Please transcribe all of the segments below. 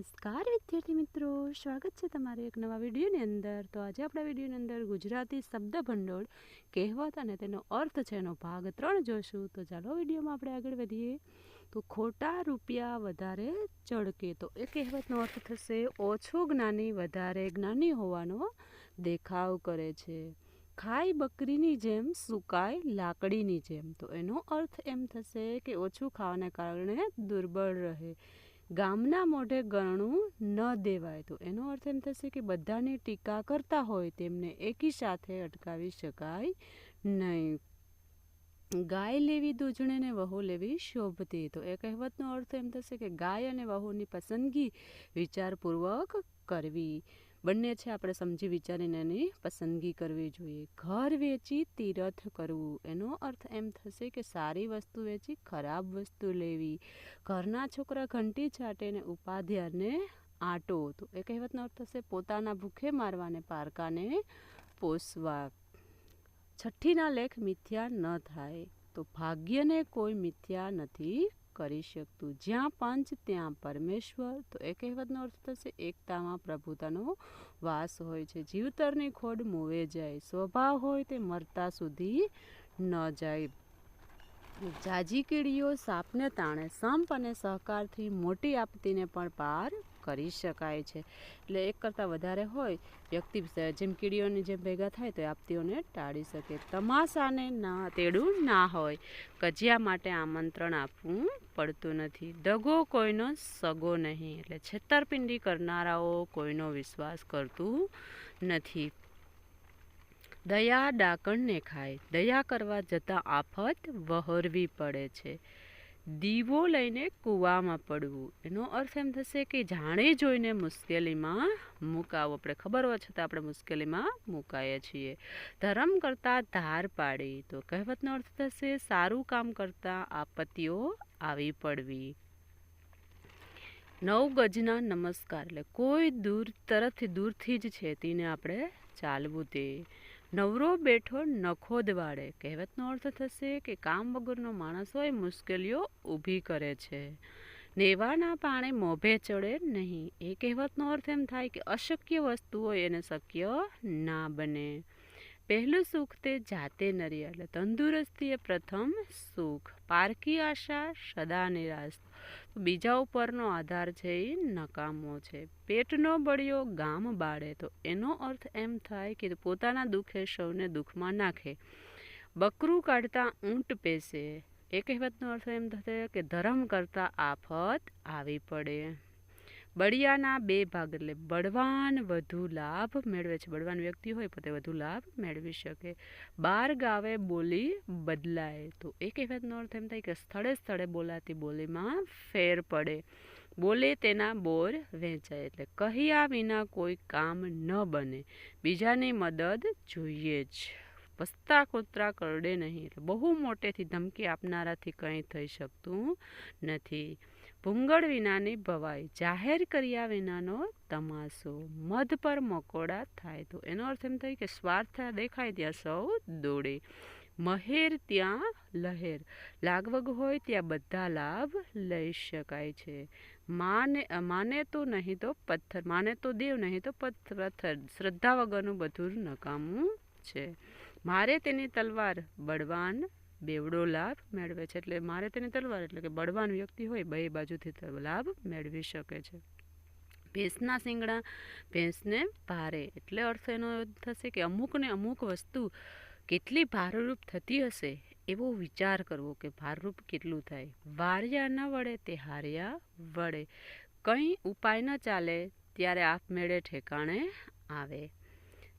નમસ્કાર વિદ્યાર્થી મિત્રો, સ્વાગત છે તમારું એક નવા વિડીયોની અંદર. તો આજે આપણા વિડીયોની અંદર ગુજરાતી શબ્દ ભંડોળ, કહેવત અને તેનો અર્થ છે એનો ભાગ ત્રણ જોશું. તો ચાલો વિડીયોમાં આપણે આગળ વધીએ. તો ખોટા રૂપિયા વધારે ચડકે. તો એ કહેવતનો અર્થ થશે, ઓછો જ્ઞાની વધારે જ્ઞાની હોવાનો દેખાવ કરે છે. ખાય બકરીની જેમ સુકાય લાકડીની જેમ. તો એનો અર્થ એમ થશે કે ઓછું ખાવાને કારણે દુર્બળ રહે. ગામના મોઢે ગરણું ન દેવાય. તો એનો અર્થ એમ થશે કે બધાની ટીકા કરતા હોય તેમને એકી સાથે અટકાવી શકાય નહીં. ગાય લેવી, દૂધણે ને વહુ લેવી શોભતી. તો એ કહેવતનો અર્થ એમ થશે કે ગાય અને વહુની પસંદગી વિચારપૂર્વક કરવી. બંને છે આપણે સમજી વિચારીને એની પસંદગી કરવી જોઈએ. ઘર વેચી તીરથ કરવું. એનો અર્થ એમ થશે કે સારી વસ્તુ વેચી ખરાબ વસ્તુ લેવી. ઘરના છોકરા ઘંટી છાટે ને ઉપાધ્યાયને આટો. તો એ કહેવતનો અર્થ થશે પોતાના ભૂખે મારવાને પારકાને પોસવા છઠ્ઠીના લેખ મિથ્યા ન થાય. તો ભાગ્યને કોઈ મિથ્યા નથી કરી શકતું. જ્યાં પંચ, ત્યાં પરમેશ્વર. તો એ કહેવતનો અર્થ થશે, એકતામાં પ્રભુતાનો વાસ હોય છે. જીવતરની ખોડ મૂવે જાય. સ્વભાવ હોય તે મરતા સુધી ન જાય. જાજી કીડીઓ સાપને તાણે સંપ અને સહકારથી મોટી આપતીને પણ પાર કરી શકાય છે. એટલે એક કરતાં વધારે હોય, વ્યક્તિ જેમ કીડીઓની જેમ ભેગા થાય તો આપતીઓને ટાળી શકે. તમાશાને ના, તેડું ના હોય. કજિયા માટે આમંત્રણ આપવું પડતું નથી. દગો કોઈનો, સગો નહીં. એટલે છેતરપિંડી કરનારાઓ કોઈનો વિશ્વાસ કરતું નથી. દયા ડાકણને ખાય. દયા કરવા જતાં આફત વહોરવી પડે છે. દીવો લઈને કૂવામાં પડવું. એનો અર્થ એમ થશે કે જાણે જોઈને મુશ્કેલીમાં મુકાવો. આપણે ખબર હોય છતાં આપણે મુશ્કેલીમાં મુકાઈએ છીએ. ધર્મ કરતાં ધાર પાડી. તો કહેવતનો અર્થ થશે, સારું કામ કરતાં આપત્તિઓ આવી પડવી. નવ ગજના નમસ્કાર. એટલે કોઈ દૂર, તરફથી દૂરથી જ છે તેને આપણે ચાલવું તે. નવરો બેઠો નખો વાળે કહેવતનો અર્થ થશે કે કામ વગરનો માણસ હોય, મુશ્કેલીઓ ઊભી કરે છે. નેવાના પાણે મોભે ચડે નહીં. એ કહેવતનો અર્થ એમ થાય કે અશક્ય વસ્તુ હોય, એને શક્ય ના બને. પહેલું સુખ તે જાતે નરી, એટલે તંદુરસ્તી એ પ્રથમ સુખ. પારકી આશા સદા નિરાશ. બીજા ઉપરનો આધાર છે એ નકામો છે. પેટનો બળિયો ગામ બાળે. તો એનો અર્થ એમ થાય કે પોતાના દુઃખે સૌને દુઃખમાં નાખે. બકરું કાઢતા ઊંટ પેસે. એ કહેવતનો અર્થ એમ થશે કે ધર્મ કરતાં આફત આવી પડે. બળિયાના બે ભાગ એટલે બળવાન વધુ લાભ મેળવે છે. બળવાન વ્યક્તિ હોય પોતે વધુ લાભ મેળવી શકે. બાર ગાવે બોલી બદલાય. તો એ કહેવતનો અર્થ એમ થાય કે સ્થળે સ્થળે બોલાતી બોલીમાં ફેર પડે. બોલે તેના બોર વેચાય એટલે કહ્યા વિના કોઈ કામ ન બને. બીજાની મદદ જોઈએ જ. પસ્તા કૂતરા કરડે નહીં એટલે બહુ મોટેથી ધમકી આપનારાથી કંઈ થઈ શકતું નથી. ભૂંગળ વિનાની ભવાઈ, જાહેર કર્યા વિનાનો તમાશો, મધ પર મકોડા થાય તો એનો અર્થ એમ થાય કે સ્વાર્થ દેખાય ત્યાં સૌ દોડે. મહેર ત્યાં લહેર, લાગવગ હોય ત્યાં બધા લાભ લઈ શકાય છે. માને માને તો નહીં તો પથ્થર, માને તો દેવ નહીં તો પથ્થર, શ્રદ્ધા વગરનું બધું નકામું છે. મારે તેની તલવાર બળવાન બેવડો લાભ મેળવે છે. એટલે મારે તેની તલવાર એટલે કે બળવાન વ્યક્તિ હોય, બે બાજુથી લાભ મેળવી શકે છે. ભેંસના શિંગડા, ભેંસને ભારે. એટલે અર્થ એનો થશે કે અમુકને અમુક વસ્તુ કેટલી ભારરૂપ થતી હશે એવો વિચાર કરવો કે ભારરૂપ કેટલું થાય. વાર્યા ન વળે તે હાર્યા વળે. કંઈ ઉપાય ન ચાલે ત્યારે આપમેળે ઠેકાણે આવે.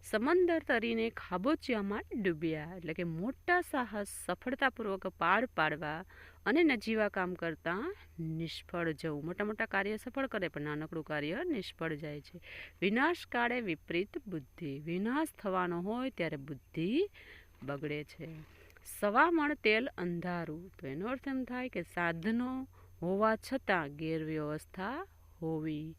સમંદર તરીને ખાબોચિયામાં ડૂબ્યા એટલે કે મોટા સાહસ સફળતાપૂર્વક પાર પાડવા અને નજીવા કામ કરતાં નિષ્ફળ જવું. મોટા મોટા કાર્ય સફળ કરે પણ નાનકડું કાર્ય નિષ્ફળ જાય છે. વિનાશ કાળે વિપરીત બુદ્ધિ. વિનાશ થવાનો હોય ત્યારે બુદ્ધિ બગડે છે. સવામણ તેલ અંધારું. તો એનો અર્થ એમ થાય કે સાધનો હોવા છતાં ગેરવ્યવસ્થા હોવી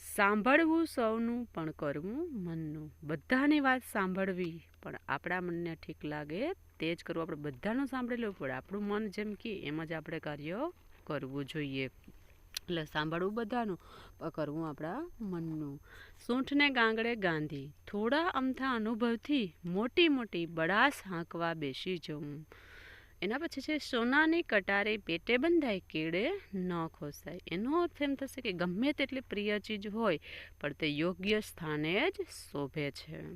સાંભળવું, સૌનું પણ કરવું, મનનું. બધાની વાત સાંભળવી, પણ આપણા મનને ઠીક લાગે તે જ કરવું. આપણે બધાનું સાંભળી લેવું પડે આપણું મન જેમ કે એમ જ આપણે કાર્ય કરવું જોઈએ. એટલે સાંભળવું બધાનું કરવું આપણા મનનું. સૂંઠને ગાંગડે ગાંધી. થોડા અમથા અનુભવથી મોટી મોટી બડાસ હાંકવા બેસી જવું. એના પછી છે સોનાની કટારે, પેટે બંધાય કેળે ન ખોસાય. એનો અર્થ એમ થશે કે ગમે તેટલી પ્રિય ચીજ હોય, પણ તે યોગ્ય સ્થાને જ શોભે છે.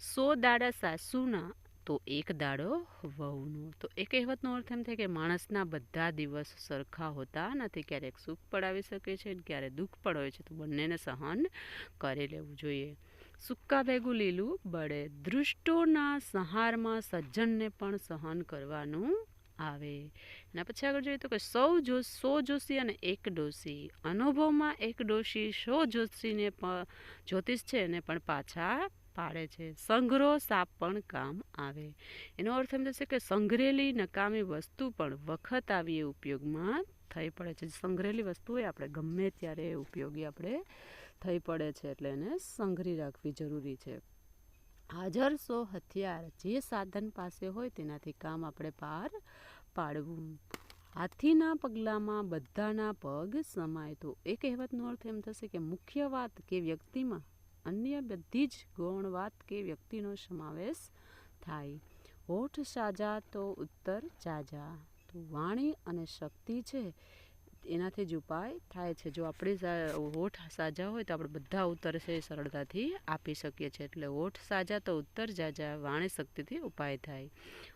સો દાડા સાસુના, તો એક દાડો વહુનો. તો એ કહેવતનો અર્થ એમ થાય કે માણસના બધા દિવસ સરખા હોતા નથી. ક્યારેક સુખ પડાવી શકે છે ક્યારેક દુઃખ હોય છે. તો બંનેને સહન કરી લેવું જોઈએ. સુક્કા ભેગું લીલું બળે દૃષ્ટોના સંહારમાં સજ્જનને પણ સહન કરવાનું આવે. એના પછી આગળ જોઈએ તો કે સૌ જો સો જોશી અને એક ડોશી. અનુભવમાં એક ડોશી સો જોશીને પણ જ્યોતિષ છે એને પણ પાછા પાડે છે. સંગ્રહ સાપ પણ કામ આવે. એનો અર્થ એમ થશે કે સંગ્રહેલી નકામી વસ્તુ પણ વખત આવી એ ઉપયોગમાં થઈ પડે છે. સંગ્રહેલી વસ્તુ હોય આપણે ગમે ત્યારે ઉપયોગી આપણે થઈ પડે છે એટલે એને સંઘરી રાખવી જરૂરી છે. હાજર સો હથિયાર જે સાધન પાસે હોય તેનાથી કામ આપણે પાર પાડવું. હાથીના પગલામાં બધાના પગ સમાય તો એ કહેવતનો અર્થ એમ થશે કે મુખ્ય વાત કે વ્યક્તિમાં અન્ય બધી જ ગૌણ વાત કે વ્યક્તિનો સમાવેશ થાય. હોઠ સાજા તો ઉત્તર જાજા તો વાણી અને શક્તિ છે એનાથી જ ઉપાય થાય છે. જો આપણી હોઠ સાજા હોય તો આપણે બધા ઉત્તર છે સરળતાથી આપી શકીએ છીએ. એટલે હોઠ સાજા તો ઉત્તર જાજા વાણી શક્તિથી ઉપાય થાય.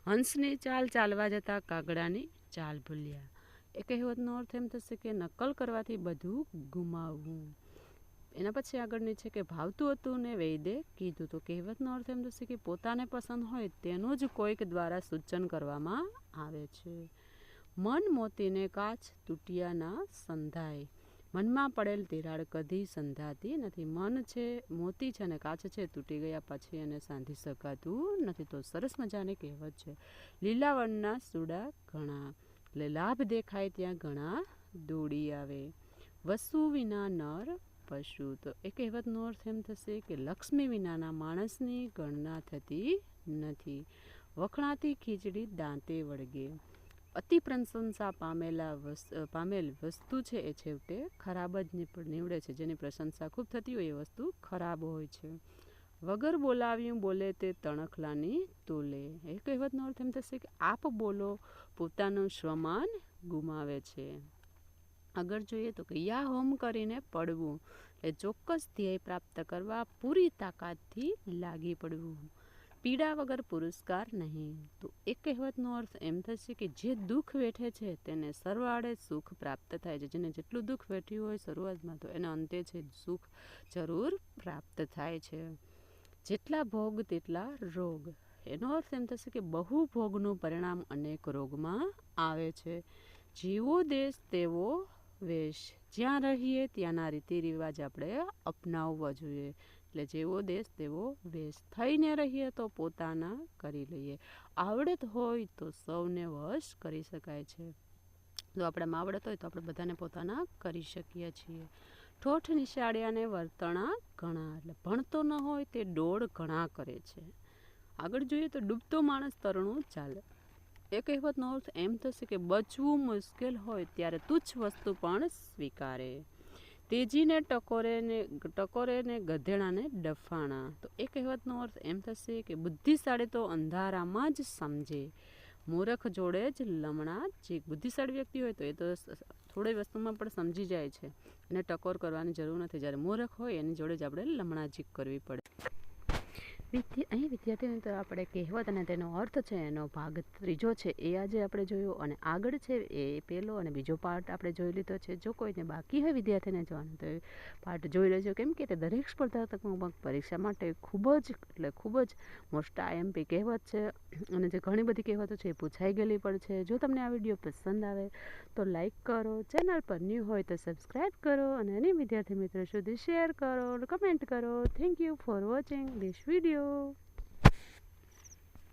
હંસની ચાલ ચાલવા જતાં કાગડાની ચાલ ભૂલ્યા. એ કહેવતનો અર્થ એમ થશે કે નકલ કરવાથી બધું ગુમાવવું. એના પછી આગળની છે કે ભાવતું હતું ને વૈદે કીધું તો કહેવતનો અર્થ એમ થશે કે પોતાને પસંદ હોય તેનું જ કોઈક દ્વારા સૂચન કરવામાં આવે છે. મન મોતીને કાચ તૂટિયાના સંધાય. મનમાં પડેલ તિરાડ કદી સંધાતી નથી. મન છે, મોતી છે અને કાચ છે, તૂટી ગયા પછી એને સાંધી શકાતું નથી. તો સરસ મજાની કહેવત છે. લીલાવણના સુડા ઘણા. એટલે લાભ દેખાય ત્યાં ઘણા દોડી આવે. વસુ વિના નર પશુ. તો એ કહેવતનો અર્થ એમ થશે કે લક્ષ્મી વિનાના માણસની ગણના થતી નથી. વખણાતી ખીચડી દાંતે વળગે. અતિ પ્રશંસા પામેલા પામેલ વસ્તુ છે એ છેવટે ખરાબ જ નીવડે છે. જેની પ્રશંસા ખૂબ થતી હોય એ વસ્તુ ખરાબ હોય છે. વગર બોલાવ્યું બોલે તે તણખલાની તોલે. એ કહેવતનો અર્થ એમ થશે કે આપ બોલો પોતાનું સ્વમાન ગુમાવે છે. આગળ જોઈએ તો કે યા હોમ કરીને પડવું એટલે ચોક્કસ ધ્યેય પ્રાપ્ત કરવા પૂરી તાકાતથી લાગી પડવું. પીડા વગર પુરસ્કાર નહીં. તો એક કહેવતનો અર્થ એમ થશે કે જે દુઃખ વેઠે છે તેને સરવાળે સુખ પ્રાપ્ત થાય છે. જેને જેટલું દુઃખ વેઠ્યું હોય શરૂઆતમાં તો એના અંતે છે સુખ જરૂર પ્રાપ્ત થાય છે. જેટલા ભોગ તેટલા રોગ. એનો અર્થ એમ થશે કે બહુ ભોગનું પરિણામ અનેક રોગમાં આવે છે. જેવો દેશ તેવો વેશ. જ્યાં રહીએ ત્યાંના રીતિ રિવાજ આપણે અપનાવવા જોઈએ. એટલે જેવો દેશ તેવો વેશ થઈને રહીએ તો પોતાના કરી લઈએ. આવડત હોય તો સૌને વશ કરી શકાય છે. જો આપણે આવડત હોય તો આપણે બધાને પોતાના કરી શકીએ છીએ. ઠોઠ નિશાળ્યાને વર્તણા ઘણા, એટલે ભણતો ન હોય તે ડોળ ઘણા કરે છે. આગળ જોઈએ તો ડૂબતો માણસ તરણું ચાલે. એ કહેવતનો અર્થ એમ થશે કે બચવું મુશ્કેલ હોય ત્યારે તુચ્છ વસ્તુ પણ સ્વીકારે. તેજીને ટકોરે ને ટકોરે ને ગધેડાને ડફાણા. તો એ કહેવતનો અર્થ એમ થશે કે બુદ્ધિશાળી તો અંધારામાં જ સમજે. મૂરખ જોડે જ લમણા જે બુદ્ધિશાળી વ્યક્તિ હોય તો એ તો થોડી વસ્તુમાં પણ સમજી જાય છે. અને ટકોર કરવાની જરૂર નથી. જ્યારે મૂરખ હોય એની જોડે જ આપણે લમણાજીક કરવી પડે. વિદ્યા, અહીં વિદ્યાર્થી મિત્રો આપણે કહેવત અને તેનો અર્થ છે, એનો ભાગ ત્રીજો છે, એ આજે આપણે જોયો અને આગળ છે, એ પહેલો અને બીજો પાર્ટ આપણે જોઈ લીધો છે. જો કોઈને બાકી હોય વિદ્યાર્થીને જોવાનું, તો એ પાર્ટ જોઈ લેજો. કેમ કે તે દરેક સ્પર્ધાત્મક પરીક્ષા માટે ખૂબ જ, એટલે ખૂબ જ મોસ્ટ આઈએમપી કહેવત છે અને જે ઘણી બધી કહેવતો છે, એ પૂછાઈ ગયેલી પણ છે. જો તમને આ વીડિયો પસંદ આવે, તો લાઈક કરો, ચેનલ પર ન્યૂ હોય, તો સબસ્ક્રાઈબ કરો અને અન્ય વિદ્યાર્થી મિત્રો સુધી શેર કરો કમેન્ટ કરો. Thank you for watching this video. You